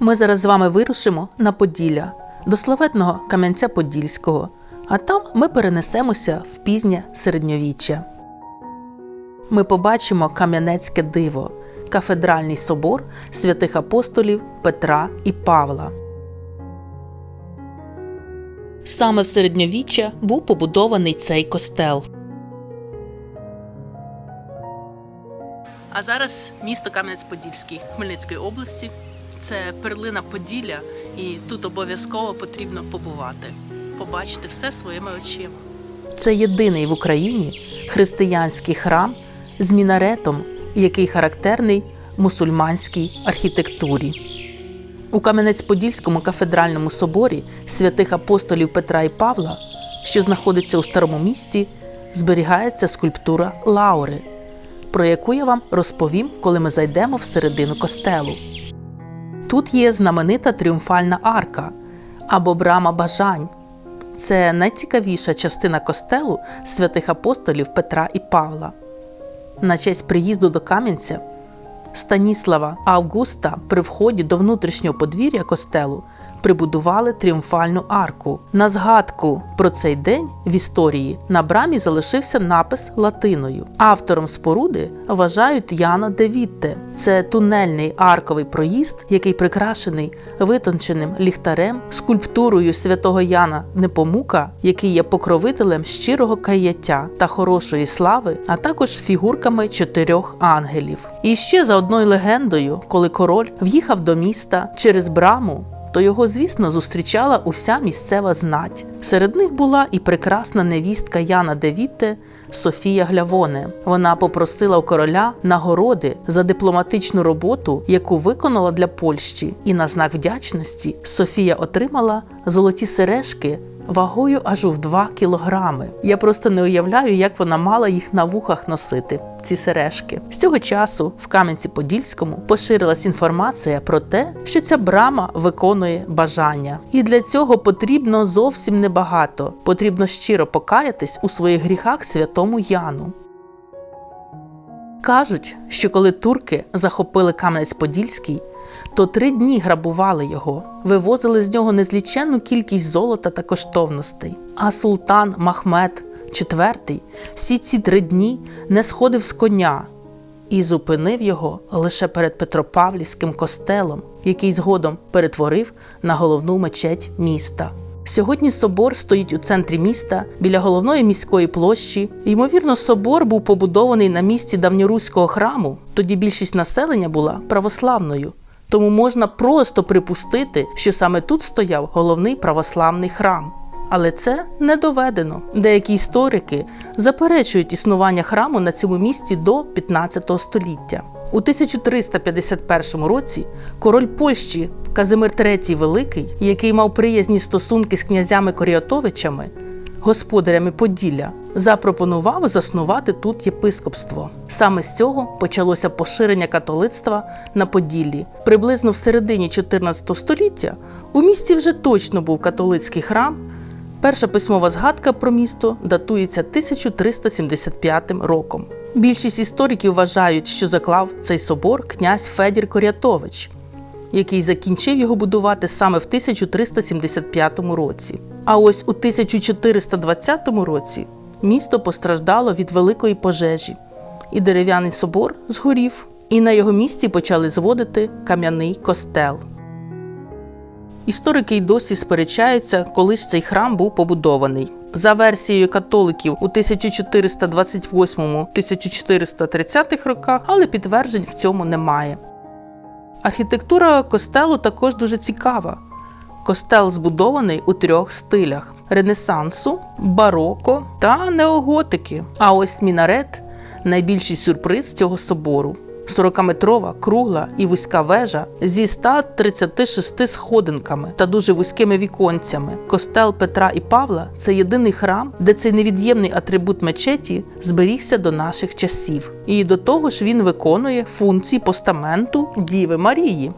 Ми зараз з вами вирушимо на Поділля до славетного Кам'янця Подільського, а там ми перенесемося в пізнє середньовіччя. Ми побачимо Кам'янецьке диво, кафедральний собор святих апостолів Петра і Павла. Саме в середньовіччя був побудований цей костел. А зараз місто Кам'янець-Подільський Хмельницької області. Це перлина Поділля, і тут обов'язково потрібно побувати, побачити все своїми очима. Це єдиний в Україні християнський храм з мінаретом, який характерний мусульманській архітектурі. У Кам'янець-Подільському кафедральному соборі святих апостолів Петра і Павла, що знаходиться у старому місті, зберігається скульптура Лаури, про яку я вам розповім, коли ми зайдемо всередину костелу. Тут є знаменита тріумфальна арка або брама бажань. Це найцікавіша частина костелу святих апостолів Петра і Павла. На честь приїзду до Кам'янця Станіслава Августа при вході до внутрішнього подвір'я костелу прибудували тріумфальну арку. На згадку про цей день в історії на брамі залишився напис латиною. Автором споруди вважають Яна де Вітте. Це тунельний арковий проїзд, який прикрашений витонченим ліхтарем, скульптурою святого Яна Непомука, який є покровителем щирого каяття та хорошої слави, а також фігурками чотирьох ангелів. І ще за одною легендою, коли король в'їхав до міста через браму то його, звісно, зустрічала уся місцева знать. Серед них була і прекрасна невістка Яна Девітте Софія Глявоне. Вона попросила у короля нагороди за дипломатичну роботу, яку виконала для Польщі, і на знак вдячності Софія отримала золоті сережки вагою аж в 2 кілограми. Я просто не уявляю, як вона мала їх на вухах носити. Ці сережки з цього часу в Кам'янці-Подільському поширилась інформація про те, що ця брама виконує бажання, і для цього потрібно зовсім небагато. Потрібно щиро покаятись у своїх гріхах святому Яну. Кажуть, що коли турки захопили Кам'янець-Подільський, то три дні грабували його, вивозили з нього незліченну кількість золота та коштовностей. А султан Махмед IV всі ці три дні не сходив з коня і зупинив його лише перед Петропавлівським костелом, який згодом перетворив на головну мечеть міста. Сьогодні собор стоїть у центрі міста біля головної міської площі. Ймовірно, собор був побудований на місці давньоруського храму. Тоді більшість населення була православною. Тому можна просто припустити, що саме тут стояв головний православний храм. Але це не доведено. Деякі історики заперечують існування храму на цьому місці до 15 століття. У 1351 році король Польщі Казимир III Великий, який мав приязні стосунки з князями Коріатовичами, господарями Поділля, запропонував заснувати тут єпископство. Саме з цього почалося поширення католицтва на Поділлі. Приблизно в середині 14 століття у місті вже точно був католицький храм. Перша письмова згадка про місто датується 1375 роком. Більшість істориків вважають, що заклав цей собор князь Федір Корятович, який закінчив його будувати саме в 1375 році. А ось у 1420 році місто постраждало від великої пожежі, і дерев'яний собор згорів, і на його місці почали зводити кам'яний костел. Історики й досі сперечаються, коли ж цей храм був побудований. За версією католиків у 1428-1430 роках, але підтверджень в цьому немає. Архітектура костелу також дуже цікава. Костел збудований у трьох стилях: ренесансу, бароко та неоготики. А ось мінарет найбільший сюрприз цього собору. 40-метрова, кругла і вузька вежа зі 136 сходинками та дуже вузькими віконцями. Костел Петра і Павла це єдиний храм, де цей невід'ємний атрибут мечеті зберігся до наших часів. І до того ж він виконує функції постаменту Діви Марії.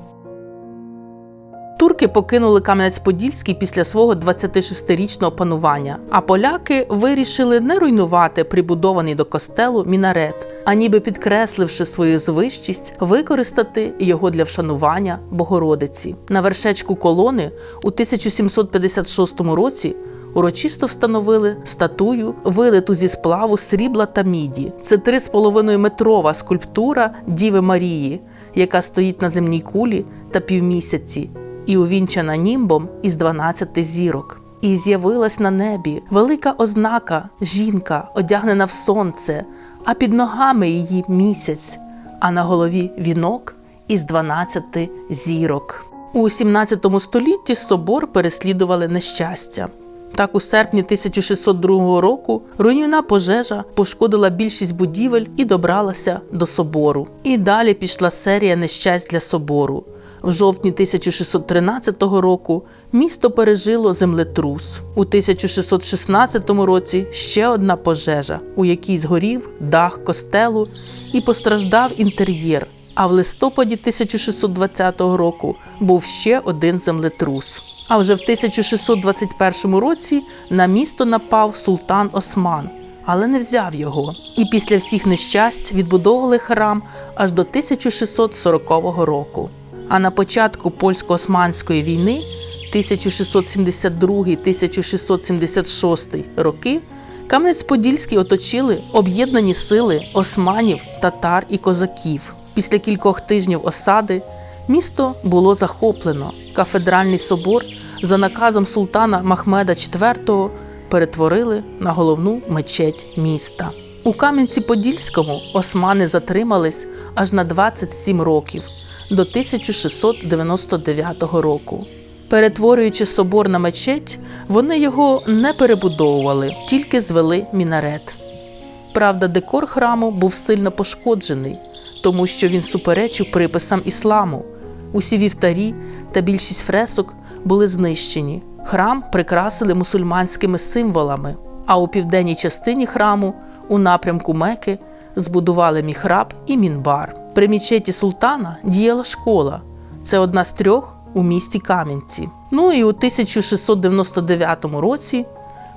Турки покинули Кам'янець-Подільський після свого 26-річного панування, а поляки вирішили не руйнувати прибудований до костелу мінарет, а ніби підкресливши свою звищість, використати його для вшанування Богородиці. На вершечку колони у 1756 році урочисто встановили статую, вилиту зі сплаву срібла та міді. Це 3,5 метрова скульптура Діви Марії, яка стоїть на земній кулі та півмісяці, і увінчана німбом із 12 зірок. І з'явилась на небі велика ознака жінка, одягнена в сонце, а під ногами її місяць, а на голові вінок із 12 зірок. У 17 столітті собор переслідували нещастя. Так, у серпні 1602 року руйнівна пожежа пошкодила більшість будівель і добралася до собору. І далі пішла серія нещасть для собору. В жовтні 1613 року місто пережило землетрус. У 1616 році ще одна пожежа, у якій згорів дах костелу і постраждав інтер'єр. А в листопаді 1620 року був ще один землетрус. А вже в 1621 році на місто напав султан Осман, але не взяв його. І після всіх нещасть відбудовували храм аж до 1640 року. А на початку польсько-османської війни 1672-1676 роки Кам'янець-Подільський оточили об'єднані сили османів, татар і козаків. Після кількох тижнів осади місто було захоплено. Кафедральний собор за наказом султана Махмеда IV перетворили на головну мечеть міста. У Кам'янці-Подільському османи затримались аж на 27 років до 1699 року. Перетворюючи собор на мечеть, вони його не перебудовували, тільки звели мінарет. Правда, декор храму був сильно пошкоджений, тому що він суперечив приписам ісламу. Усі вівтарі та більшість фресок були знищені. Храм прикрасили мусульманськими символами, а у південній частині храму, у напрямку Меки, збудували міхраб і мінбар. При мічеті султана діяла школа. Це одна з трьох у місті Кам'янці. Ну і у 1699 році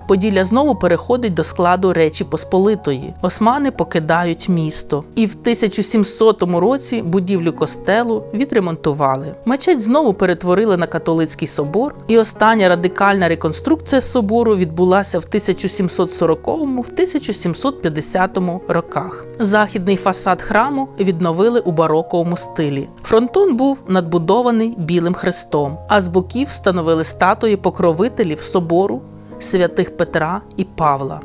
Поділля знову переходить до складу Речі Посполитої. Османи покидають місто. І в 1700 році будівлю костелу відремонтували. Мечеть знову перетворили на католицький собор, і остання радикальна реконструкція собору відбулася в 1740-1750 роках. Західний фасад храму відновили у бароковому стилі. Фронтон був надбудований білим хрестом, а з боків встановили статуї покровителів собору святих Петра і Павла.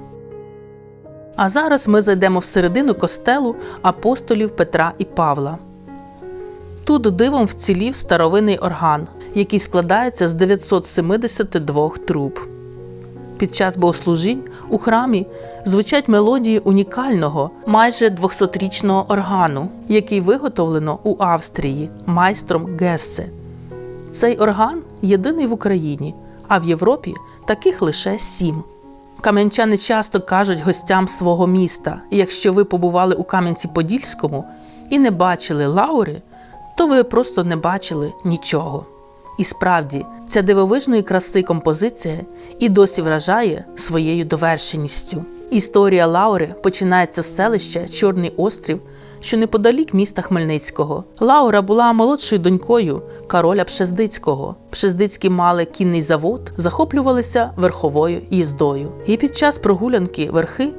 А зараз ми зайдемо всередину костелу апостолів Петра і Павла. Тут дивом вцілів старовинний орган, який складається з 972 труб. Під час богослужінь у храмі звучать мелодії унікального, майже 200-річного органу, який виготовлено у Австрії майстром Гессе. Цей орган єдиний в Україні, а в Європі таких лише сім. Кам'янчани часто кажуть гостям свого міста: якщо ви побували у Кам'янці-Подільському і не бачили лаури, то ви просто не бачили нічого. І справді, ця дивовижної краси композиція і досі вражає своєю довершеністю. Історія Лаури починається з селища Чорний острів, що неподалік міста Хмельницького. Лаура була молодшою донькою короля Пшездицького. Пшездицькі мали кінний завод, захоплювалися верховою їздою. І під час прогулянки верхи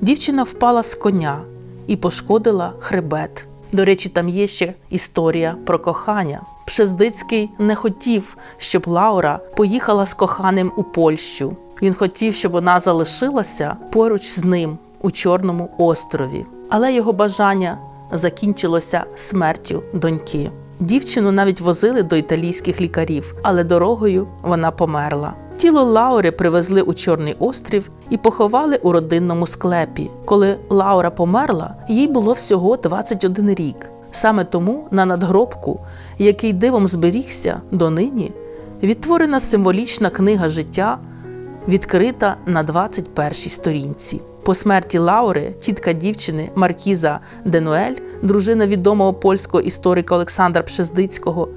дівчина впала з коня і пошкодила хребет. До речі, там є ще історія про кохання. Пшездицький не хотів, щоб Лаура поїхала з коханим у Польщу. Він хотів, щоб вона залишилася поруч з ним у Чорному острові. Але його бажання закінчилося смертю доньки. Дівчину навіть возили до італійських лікарів, але дорогою вона померла. Тіло Лаури привезли у Чорний острів і поховали у родинному склепі. Коли Лаура померла, їй було всього 21 рік. Саме тому на надгробку, який дивом зберігся донині, відтворена символічна книга життя, відкрита на 21-й сторінці. По смерті Лаури, тітка дівчини Маркіза Денуель, дружина відомого польського історика Олександра Пшездицького,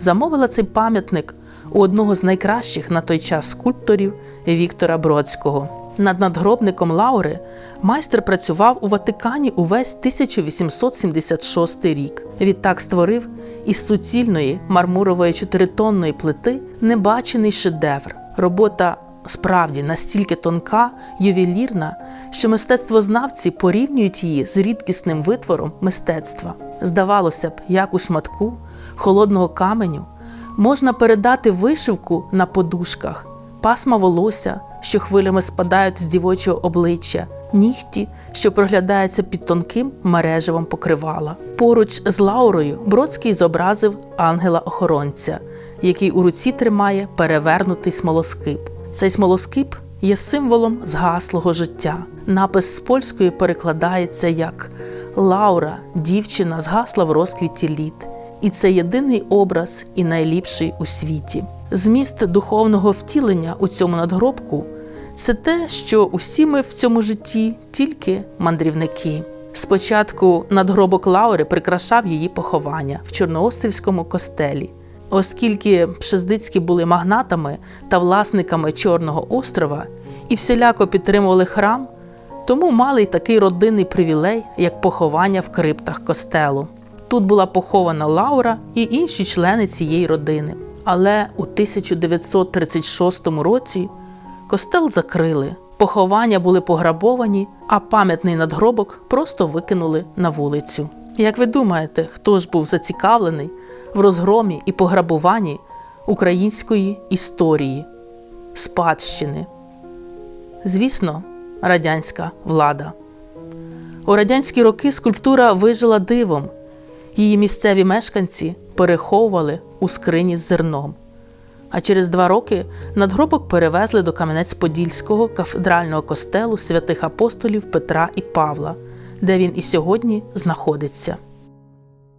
замовила цей пам'ятник у одного з найкращих на той час скульпторів Віктора Бродського. Над надгробником Лаури майстер працював у Ватикані увесь 1876 рік. Відтак створив із суцільної мармурової чотиритонної плити небачений шедевр. Робота справді настільки тонка, ювелірна, що мистецтвознавці порівнюють її з рідкісним витвором мистецтва. Здавалося б, як у шматку холодного каменю можна передати вишивку на подушках, пасма волосся, що хвилями спадають з дівочого обличчя, нігті, що проглядаються під тонким мережевом покривала. Поруч з Лаурою Бродський зобразив ангела-охоронця, який у руці тримає перевернутий смолоскип. Цей смолоскип є символом згаслого життя. Напис з польської перекладається як Лаура, дівчина, згасла в розквіті літ. І це єдиний образ і найліпший у світі. Зміст духовного втілення у цьому надгробку це те, що усі ми в цьому житті тільки мандрівники. Спочатку надгробок Лаури прикрашав її поховання в Чорноострівському костелі. Оскільки пшездицькі були магнатами та власниками Чорного острова і всіляко підтримували храм, тому мали й такий родинний привілей, як поховання в криптах костелу. Тут була похована Лаура і інші члени цієї родини. Але у 1936 році костел закрили, поховання були пограбовані, а пам'ятний надгробок просто викинули на вулицю. Як ви думаєте, хто ж був зацікавлений в розгромі і пограбуванні української історії, спадщини? Звісно, радянська влада. У радянські роки скульптура вижила дивом. Її місцеві мешканці переховували у скрині з зерном. А через два роки надгробок перевезли до Кам'янець-Подільського кафедрального костелу святих апостолів Петра і Павла, де він і сьогодні знаходиться.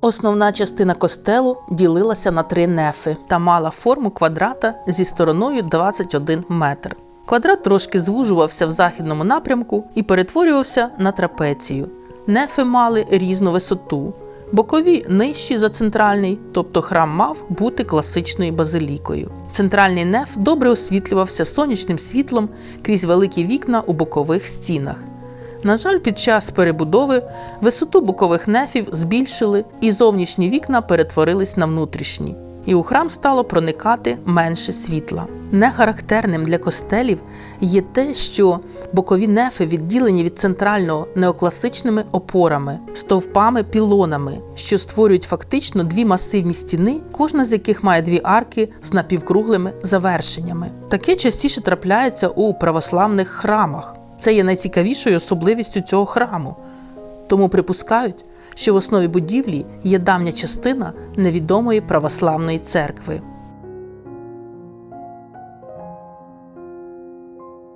Основна частина костелу ділилася на три нефи та мала форму квадрата зі стороною 21 метр. Квадрат трошки звужувався в західному напрямку і перетворювався на трапецію. Нефи мали різну висоту. Бокові нижчі за центральний, тобто храм мав бути класичною базилікою. Центральний неф добре освітлювався сонячним світлом крізь великі вікна у бокових стінах. На жаль, під час перебудови висоту бокових нефів збільшили, і зовнішні вікна перетворились на внутрішні, і у храм стало проникати менше світла. Нехарактерним для костелів є те, що бокові нефи відділені від центрального неокласичними опорами, стовпами, пілонами, що створюють фактично дві масивні стіни, кожна з яких має дві арки з напівкруглими завершеннями. Таке частіше трапляється у православних храмах. Це є найцікавішою особливістю цього храму. Тому припускають, що в основі будівлі є давня частина невідомої православної церкви.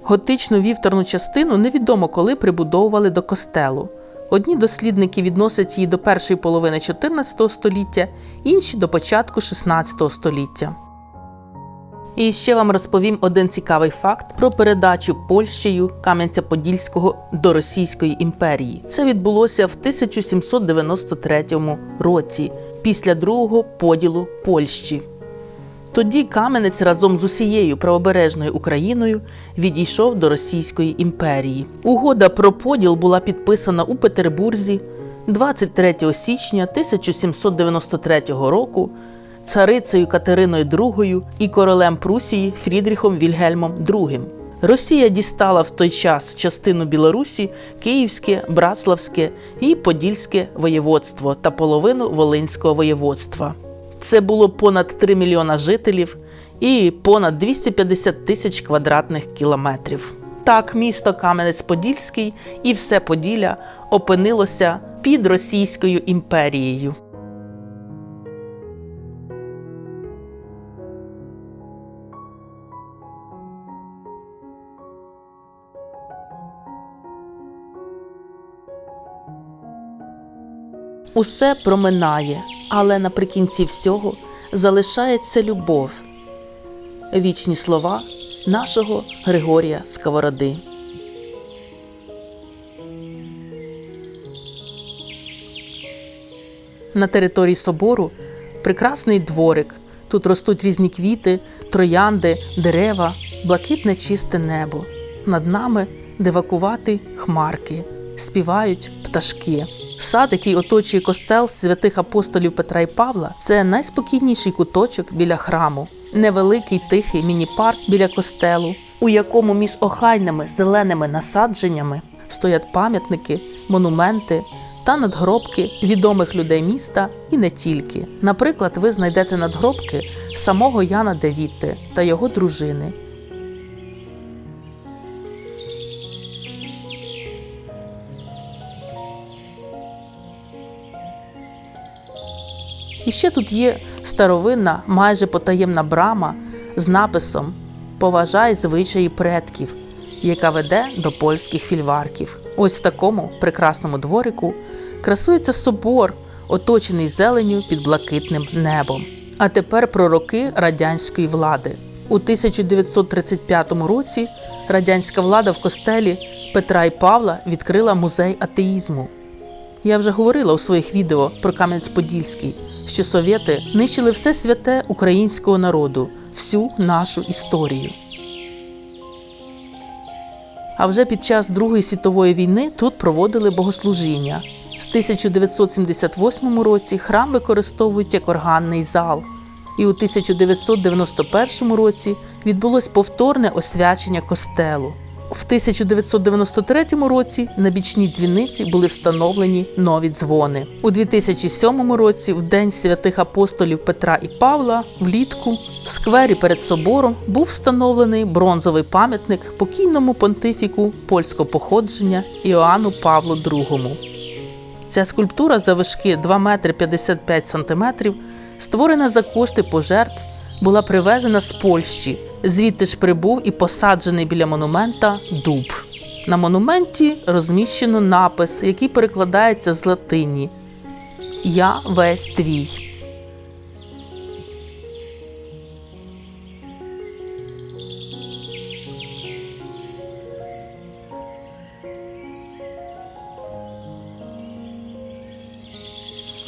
Готичну вівторну частину невідомо коли прибудовували до костелу. Одні дослідники відносять її до першої половини 14 століття, інші до початку 16 століття. І ще вам розповім один цікавий факт про передачу Польщею Кам'янця-Подільського до Російської імперії. Це відбулося в 1793 році, після другого поділу Польщі. Тоді Кам'янець разом з усією правобережною Україною відійшов до Російської імперії. Угода про поділ була підписана у Петербурзі 23 січня 1793 року царицею Катериною II і королем Прусії Фрідріхом Вільгельмом II. Росія дістала в той час частину Білорусі, Київське, Братславське і Подільське воєводство та половину Волинського воєводства. Це було понад 3 мільйона жителів і понад 250 тисяч квадратних кілометрів. Так, місто Кам'янець-Подільський і все Поділля опинилося під Російською імперією. Усе проминає, але наприкінці всього залишається любов. Вічні слова нашого Григорія Сковороди. На території собору прекрасний дворик. Тут ростуть різні квіти, троянди, дерева, блакитне чисте небо. над нами дивакувати хмарки, співають пташки. Сад, який оточує костел святих апостолів Петра і Павла, це найспокійніший куточок біля храму, невеликий тихий міні-парк біля костелу, у якому між охайними зеленими насадженнями стоять пам'ятники, монументи та надгробки відомих людей міста і не тільки. Наприклад, ви знайдете надгробки самого Яна Девітти та його дружини. І ще тут є старовинна, майже потаємна брама з написом Поважай звичаї предків, яка веде до польських фільварків. Ось в такому прекрасному дворику красується собор, оточений зеленю під блакитним небом. А тепер про роки радянської влади. У 1935 році радянська влада в костелі Петра і Павла відкрила музей атеїзму. Я вже говорила у своїх відео про Кам'янець-Подільський, що совєти нищили все святе українського народу, всю нашу історію. А вже під час Другої світової війни тут проводили богослужіння. З 1978 році храм використовують як органний зал. І у 1991 році відбулось повторне освячення костелу. В 1993 році на бічній дзвіниці були встановлені нові дзвони. У 2007 році, в День святих апостолів Петра і Павла, влітку в сквері перед собором був встановлений бронзовий пам'ятник покійному понтифіку польського походження Іоанну Павлу II. Ця скульптура завишки 2 метри 55 сантиметрів, створена за кошти пожертв, була привезена з Польщі. Звідти ж прибув і посаджений біля монумента дуб. На монументі розміщено напис, який перекладається з латині Я весь твій.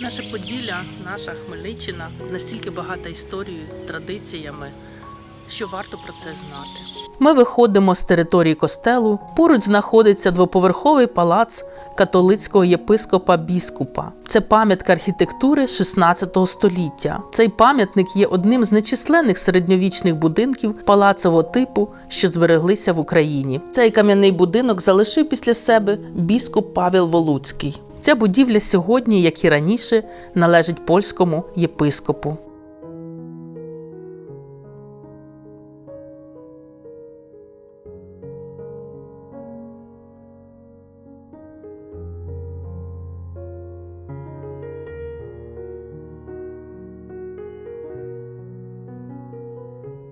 Наше Поділля, наша Хмельниччина настільки багата історією, традиціями, що варто про це знати. Ми виходимо з території костелу. Поруч знаходиться двоповерховий палац католицького єпископа біскупа. Це пам'ятка архітектури 16 століття. Цей пам'ятник є одним з нечисленних середньовічних будинків палацового типу, що збереглися в Україні. Цей кам'яний будинок залишив після себе біскуп Павел Волуцький. Ця будівля сьогодні, як і раніше, належить польському єпископу.